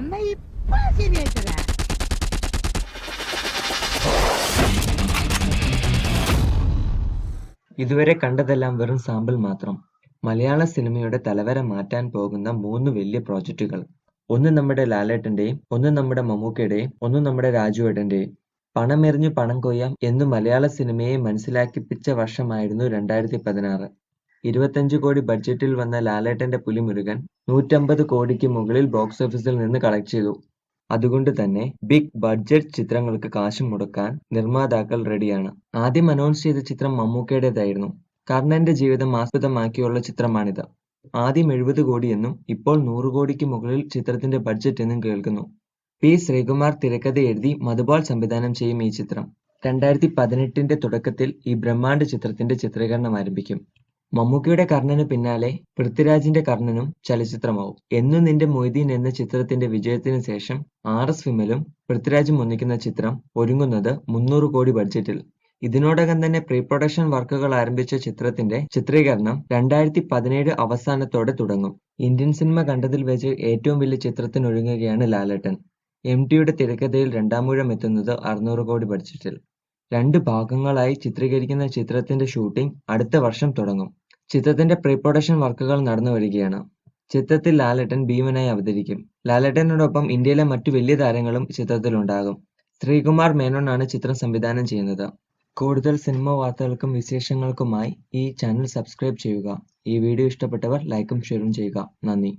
എന്നാ ഇതുവരെ കണ്ടതെല്ലാം വെറും സാമ്പിൾ മാത്രം. മലയാള സിനിമയുടെ തലവര മാറ്റാൻ പോകുന്ന മൂന്ന് വലിയ പ്രോജക്റ്റുകൾ. ഒന്ന് നമ്മുടെ ലാലേട്ടന്റെയും ഒന്ന് നമ്മുടെ മമ്മൂക്കയുടെയും ഒന്ന് നമ്മുടെ രാജുവേട്ടന്റെയും പണമെറിഞ്ഞു പണം കൊയ്യാം എന്ന് മലയാള സിനിമയെ മനസ്സിലാക്കിപ്പിച്ച വർഷമായിരുന്നു രണ്ടായിരത്തി പതിനാറ്. ഇരുപത്തഞ്ച് കോടി ബഡ്ജറ്റിൽ വന്ന ലാലേട്ടന്റെ പുലിമുരുകൻ നൂറ്റമ്പത് കോടിക്ക് മുകളിൽ ബോക്സ് ഓഫീസിൽ നിന്ന് കളക്ട് ചെയ്തു. അതുകൊണ്ട് തന്നെ ബിഗ് ബഡ്ജറ്റ് ചിത്രങ്ങൾക്ക് കാശ് മുടക്കാൻ നിർമ്മാതാക്കൾ റെഡിയാണ് ആദ്യം അനൗൺസ് ചെയ്ത ചിത്രം മമ്മൂക്കയുടേതായിരുന്നു. കർണന്റെ ജീവിതം ആസ്പദമാക്കിയുള്ള ചിത്രമാണിത്. ആദ്യം എഴുപത് കോടിയെന്നും ഇപ്പോൾ നൂറ് കോടിക്ക് മുകളിൽ ചിത്രത്തിന്റെ ബഡ്ജറ്റ് എന്നും കേൾക്കുന്നു. പി ശ്രീകുമാർ തിരക്കഥ എഴുതി മധുപാൽ സംവിധാനം ചെയ്യും ഈ ചിത്രം. രണ്ടായിരത്തി പതിനെട്ടിന്റെ തുടക്കത്തിൽ ഈ ബ്രഹ്മാണ്ഡ ചിത്രത്തിന്റെ ചിത്രീകരണം ആരംഭിക്കും. മമ്മൂക്കയുടെ കർണന് പിന്നാലെ പൃഥ്വിരാജിന്റെ കർണനും ചലച്ചിത്രമാവും. എന്നും നിന്റെ മൊയ്തീൻ എന്ന ചിത്രത്തിന്റെ വിജയത്തിന് ശേഷം ആർ എസ് വിമലും പൃഥ്വിരാജും ഒന്നിക്കുന്ന ചിത്രം ഒരുങ്ങുന്നത് മുന്നൂറ് കോടി ബഡ്ജറ്റിൽ. ഇതിനോടകം തന്നെ പ്രീ പ്രൊഡക്ഷൻ വർക്കുകൾ ആരംഭിച്ച ചിത്രത്തിന്റെ ചിത്രീകരണം രണ്ടായിരത്തി പതിനേഴ് അവസാനത്തോടെ തുടങ്ങും. ഇന്ത്യൻ സിനിമ കണ്ടതിൽ വെച്ച് ഏറ്റവും വലിയ ചിത്രത്തിനൊരുങ്ങുകയാണ് ലാലേട്ടൻ. എം ടിയുടെ തിരക്കഥയിൽ രണ്ടാമൂഴം എത്തുന്നത് അറുന്നൂറ് കോടി ബഡ്ജറ്റിൽ. രണ്ട് ഭാഗങ്ങളായി ചിത്രീകരിക്കുന്ന ചിത്രത്തിന്റെ ഷൂട്ടിംഗ് അടുത്ത വർഷം തുടങ്ങും. ചിത്രത്തിന്റെ പ്രീ പ്രൊഡക്ഷൻ വർക്കുകൾ നടന്നു വരികയാണ്. ചിത്രത്തിൽ ലാലേട്ടൻ ഭീമനായി അവതരിക്കും. ലാലേട്ടനോടൊപ്പം ഇന്ത്യയിലെ മറ്റു വലിയ താരങ്ങളും ചിത്രത്തിലുണ്ടാകും. ശ്രീകുമാർ മേനോനാണ് ചിത്രം സംവിധാനം ചെയ്യുന്നത്. കൂടുതൽ സിനിമ വാർത്തകൾക്കും വിശേഷങ്ങൾക്കുമായി ഈ ചാനൽ സബ്സ്ക്രൈബ് ചെയ്യുക. ഈ വീഡിയോ ഇഷ്ടപ്പെട്ടവർ ലൈക്കും ഷെയറും ചെയ്യുക. നന്ദി.